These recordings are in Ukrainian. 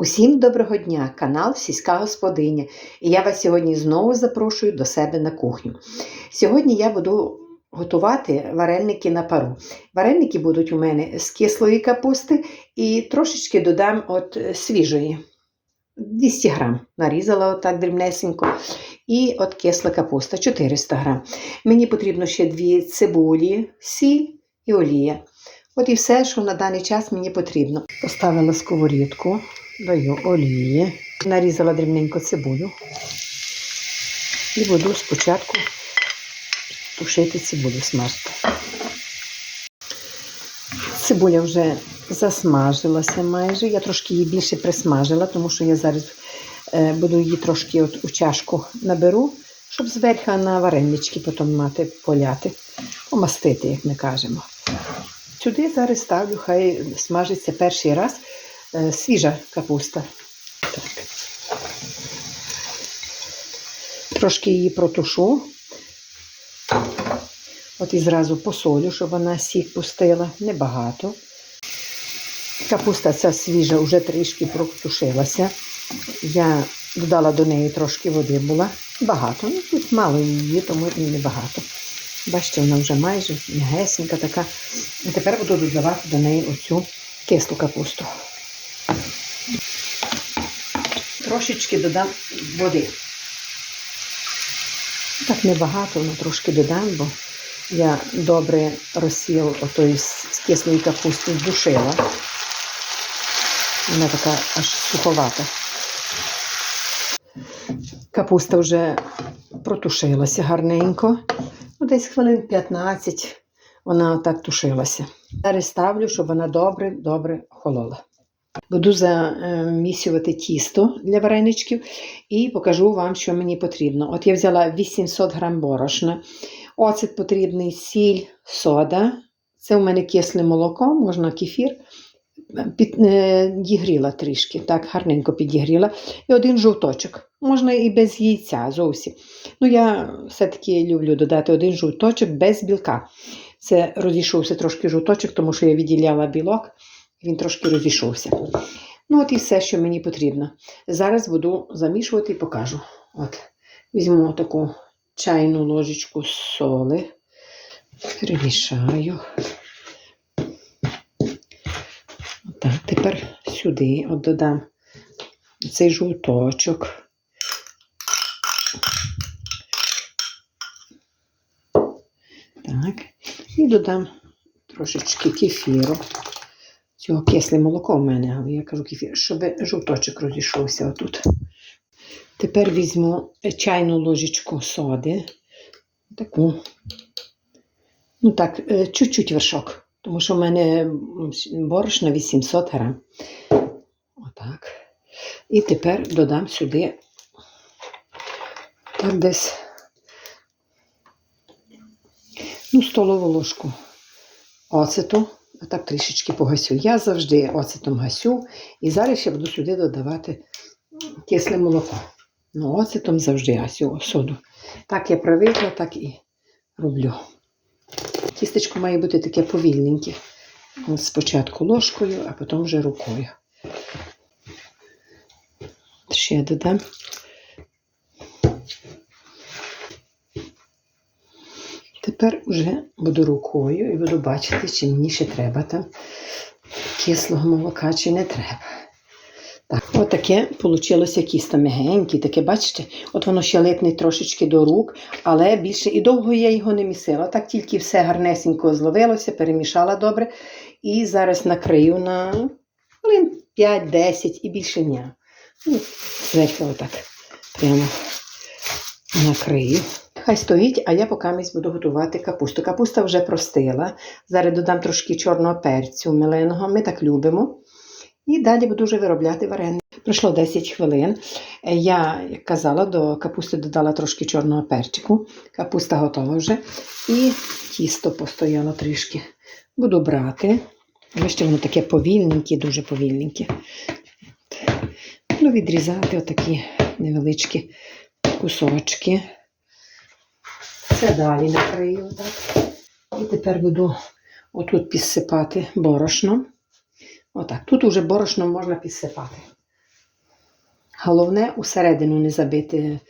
Усім доброго дня! Канал Сільська Господиня. І я вас сьогодні знову запрошую до себе на кухню. Сьогодні я буду готувати вареники на пару. Вареники будуть у мене з кислої капусти і трошечки додам от свіжої. 200 грам нарізала отак дрібнесенько. І от кисла капуста 400 грам. Мені потрібно ще дві цибулі, сіль і олія. От і все, що на даний час мені потрібно. Поставила сковорідку, даю олії, нарізала дрібненько цибулю. І буду спочатку тушити цибулю смажити. Цибуля вже засмажилася майже. Я трошки її більше присмажила, тому що я зараз е, буду її трошки от у чашку наберу, щоб зверху на варенички потім мати поляти, помастити, як ми кажемо. Сюди зараз ставлю, хай смажиться перший раз свіжа капуста. Так. Трошки її протушу. От і зразу посолю, щоб вона сік пустила. Небагато. Капуста ця свіжа вже трішки протушилася. Я додала до неї трошки води була. Багато. Ну, тут мало її, тому і небагато. Бачите, вона вже майже м'ягесенька така. І тепер буду додавати до неї оцю кислу капусту. Трошечки додам води. Так небагато, але трошки додам, бо я добре розсіл отої з кислої капусти здушила. Вона така аж суховата. Капуста вже протушилася гарненько. Ну, десь хвилин 15 вона так тушилася. Зараз ставлю, щоб вона добре-добре холола. Буду замісювати тісто для вареничків і покажу вам, що мені потрібно. От я взяла 800 грам борошна, оцет потрібний, сіль, сода. Це у мене кисле молоко, можна кефір. Підігріла трішки, так, гарненько підігріла. І один жовточок. Можна і без яйця зовсім. Ну, я все-таки люблю додати один жовточок без білка. Це розійшовся трошки жовточок, тому що я відділяла білок, він трошки розійшовся. Ну, от і все, що мені потрібно. Зараз буду замішувати і покажу. От, Візьму таку чайну ложечку соли, перемішаю. Так, тепер сюди от додам цей жовточок. Так, і додам трошечки кефіру. Цього кисле молоко в мене, але я кажу кефір, щоб жовточок розійшовся отут. Тепер візьму чайну ложечку соди. Таку, ну так, чуть-чуть вершок тому що в мене борошно 800 грам. Отак. І тепер додам сюди так десь ну, столову ложку оцету. Отак трішечки погасю. Я завжди оцетом гасю. І зараз я буду сюди додавати кисле молоко. Ну, оцетом завжди гасю соду. Так я привикла, так і роблю. Тістечко має бути таке повільненьке. Спочатку ложкою, а потім вже рукою. Ще додам. Тепер вже буду рукою і буду бачити, чи мені ще треба там кислого молока, чи не треба. Так, Отаке вийшло кісто мягеньке, таке, бачите, от воно ще липне трошечки до рук, але більше і довго я його не місила. Так тільки все гарнесенько зловилося, перемішала добре. І зараз накрию на хвилин 5-10 і більше ні. Ну, Зверху отак прямо накрию. Хай стоїть, а я поки буду готувати капусту. Капуста вже простила. Зараз додам трошки чорного перцю меленого, ми так любимо. І далі буду вже виробляти вареники. Пройшло 10 хвилин. Я, як казала, до капусти додала трошки чорного перчику. Капуста готова вже. І тісто постояло трішки. Буду брати. Бачите, воно таке повільненьке, дуже повільненьке. Буду відрізати отакі невеличкі кусочки. Це далі накрию. Так. І тепер буду отут підсипати борошном. Отак. Тут уже борошно можна підсипати. Головне усередину не забити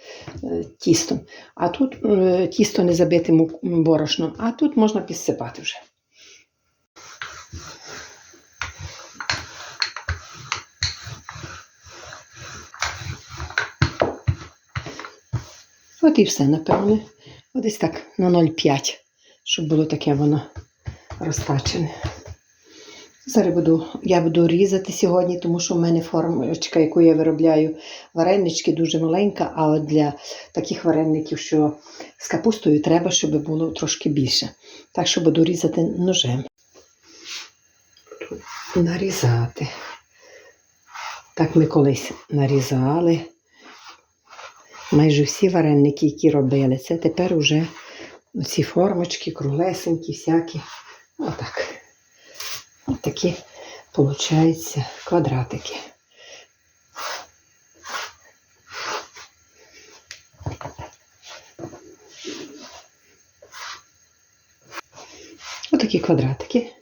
е, тістом. А тут е, тісто не забити борошном, а тут можна підсипати вже. От і все, напевне. От Десь так на 0,5, щоб було таке воно розтачене. Зараз буду, я буду різати сьогодні, тому що в мене формочка, яку я виробляю варенички, дуже маленька, а от для таких вареників, що з капустою, треба, щоб було трошки більше. Так що буду різати ножем. Нарізати. Так ми колись нарізали. Майже всі вареники, які робили, це тепер уже ці формочки, круглесенькі, всякі. Отак. Ось такі, виходить, квадратики. Отакі квадратики.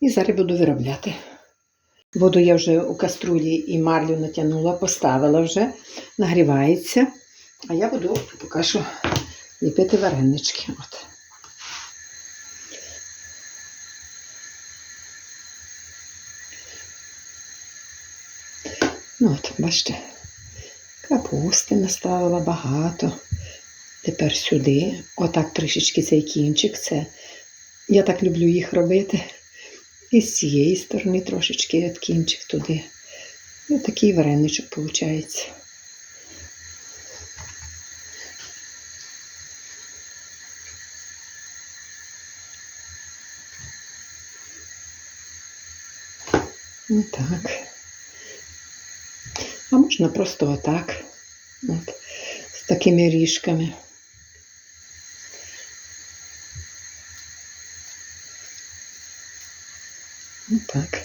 І зараз буду виробляти. Воду я вже у каструлі і марлю натягнула, поставила вже, нагрівається. А я буду поки що ліпити варенички. От. Ну от, бачите, капусти наставила багато. Тепер сюди, отак трішечки цей кінчик. Це я так люблю їх робити. І з цієї сторони трошечки от кінчик туди. І такий вареничок виходить. Ну так. А можна просто отак. От, з такими ріжками. Отак.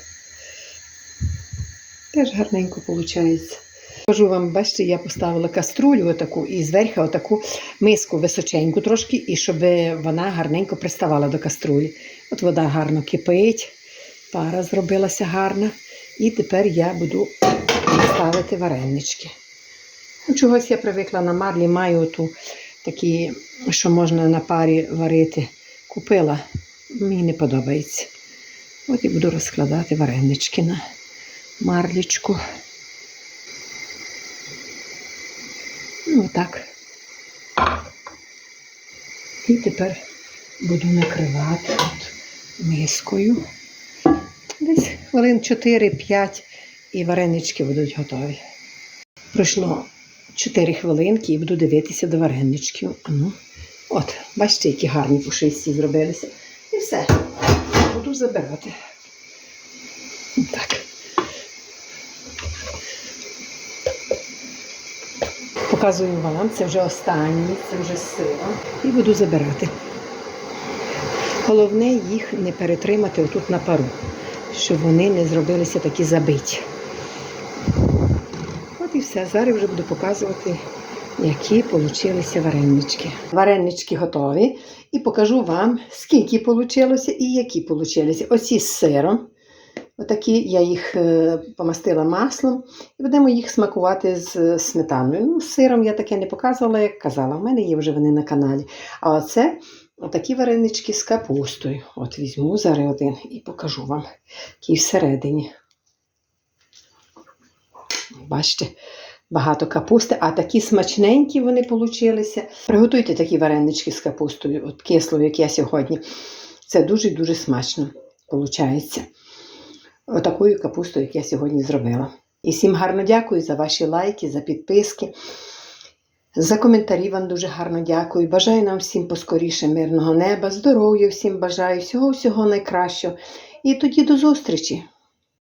Теж гарненько виходить. Кажу вам, бачите, я поставила каструлю отаку і зверху отаку миску височеньку трошки, і щоб вона гарненько приставала до каструлі. От вода гарно кипить, пара зробилася гарна. І тепер я буду ставити варенички. Ну, Чогось я привикла на марлі, маю ту такі, що можна на парі варити. Купила, мені не подобається. От і буду розкладати варенички на марлічку. Ну, отак. І тепер буду накривати от мискою. Десь хвилин 4-5 і варенички будуть готові. Пройшло 4 хвилинки і буду дивитися до вареничків. А ну, от, бачите, які гарні пушисті зробилися. І все. Буду забирати. Так. Показую вам, це вже останній, це вже сила. І буду забирати. Головне їх не перетримати отут на пару, щоб вони не зробилися такі забиті. От і все. Зараз вже буду показувати, які получилися варенички. Варенички готові. І покажу вам, скільки вийшло і які вийшли. Оці з сиром. Отакі я їх е, помастила маслом і будемо їх смакувати з сметаною. Ну, з сиром я таке не показувала, як казала. У мене є вже вони на каналі. А оце отакі варенички з капустою. От візьму зараз один і покажу вам, який всередині. Бачите, багато капусти, а такі смачненькі вони получилися. Приготуйте такі варенички з капустою, от кислою, як я сьогодні. Це дуже-дуже смачно виходить. Отакою капустою, як я сьогодні зробила. І всім гарно дякую за ваші лайки, за підписки. За коментарі вам дуже гарно дякую. Бажаю нам всім поскоріше мирного неба, здоров'я всім бажаю, всього-всього найкращого. І тоді до зустрічі!